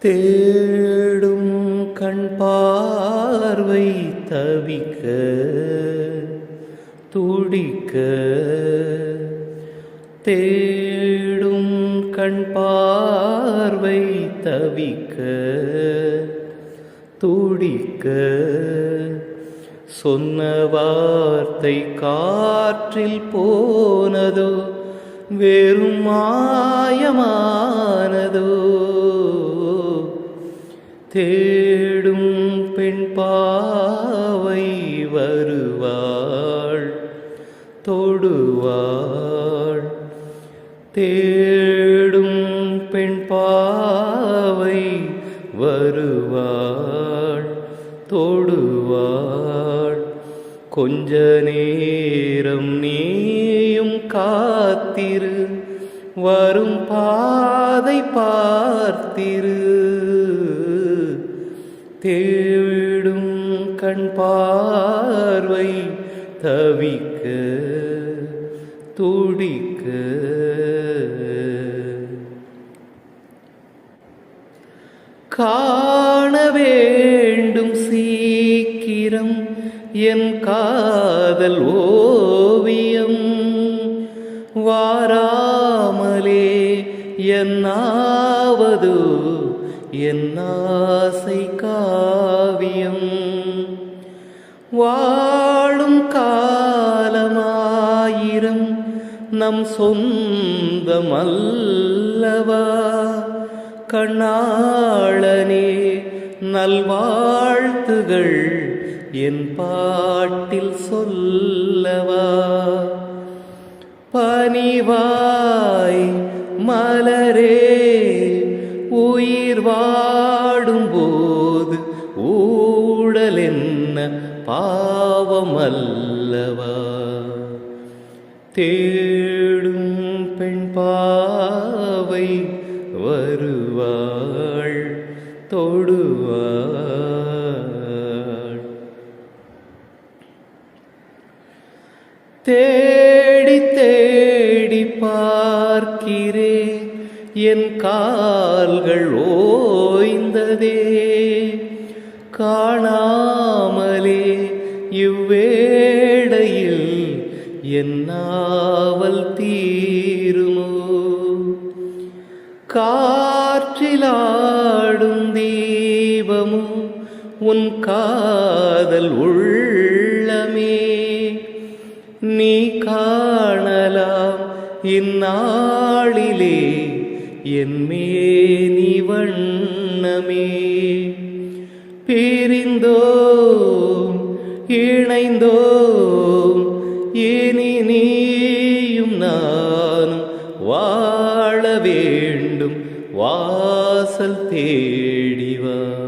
தேடும் கண் பார்வை தவிக்க துடிக்க. தேடும் கண் பார்வை தவிக்க துடிக்க. சொன்ன வார்த்தை காற்றில் போனதோ வெறும் மாயமானதோ தேடும் பெண் பாவை வருவாள் தொடுவாள். தேடும் பெண் பாவை வருவாள் தொடுவாள். கொஞ்ச நேரம் நீயும் காத்திரு வரும் பாதை பார்த்திரு. தேடும் கண் பார்வை தவிக்க துடிக்க. காண வேண்டும் சீக்கிரம் என் காதல் ஓவியம். வாராமலே என்னாவதோ என் ஆசை காவியம். வாழும் காலமாயிரம் நம் சொந்தமல்லவா. கண்ணாளனே நல்வாழ்த்துகள் என் பாட்டில் சொல்லவா. பனிவாய் மலரே உயிர் வாடும்போது ஊழல் என்ன பாவமல்லவா? தேடும் பெண் பாவை வருவாள் தொடுவாள். தேடி தேடி பார்க்கிறேன். என் கால்கள் ஓய்ந்ததே. காணாமலே இவ்வேடையில் என்னாவல் தீருமோ? காற்றிலாடும் தீபமும் உன் காதல் உள்ளமே. நீ காணலாம் இந்நாளிலே என்மேனி வண்ணமே. பிரிந்தோம் இணைந்தோம் இனி நீயும் நானும் வாழ வேண்டும். வாசல் தேடிவா